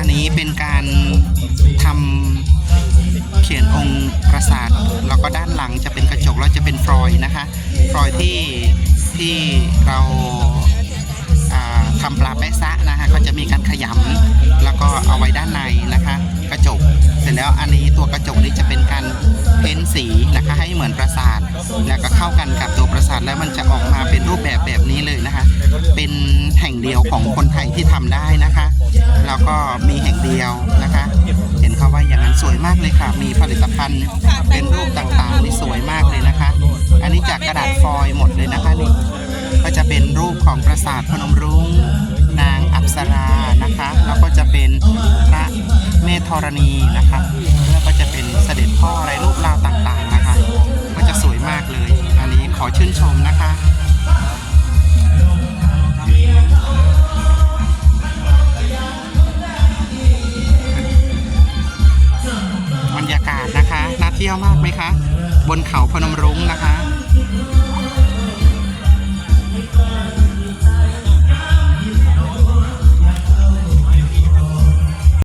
อันนี้เป็นการทำเขียนองค์ปราสาท แล้วก็ด้านหลังจะเป็นกระจกแล้วจะเป็นฟลอยนะคะฟลอยที่ที่เราทำปลาแปะซะนะคะก็จะมีการขยำแล้วก็เอาไว้ด้านในนะคะ กระจกเสร็จแล้วอันนี้ตัวกระจกนี้จะเป็นการเพ้นสีนะคะให้เหมือนปราสาทแล้วก็เข้ากันกับตัวปราสาทแล้วมันจะออกมาเป็นรูปแบบแบบนี้เลยนะคะ เป็น ห่งเดียวของคนไทยที่ทำได้นะคะ แล้วก็มีแห่งเดียวนะคะ เห็นเขาว่าอย่างนั้นสวยมากเลยค่ะ มีผลิตภัณฑ์เป็นรูปต่างๆนี่สวยมากเลยนะคะ อันนี้จากกระดาษฟอยล์หมดเลยนะคะนี่ก็จะเป็นรูปของปราสาทพนมรุ้งนางอัปสรานะคะแล้วก็จะเป็นพระเมธธรณีนะคะแล้วก็จะเป็นเสด็จพ่ออะไรรูปราวต่างๆนะคะ ก็จะสวยมากเลย อันนี้ขอชื่นชมนะคะ เที่ยวมากไหมคะ บนเขาพนมรุ้งนะคะ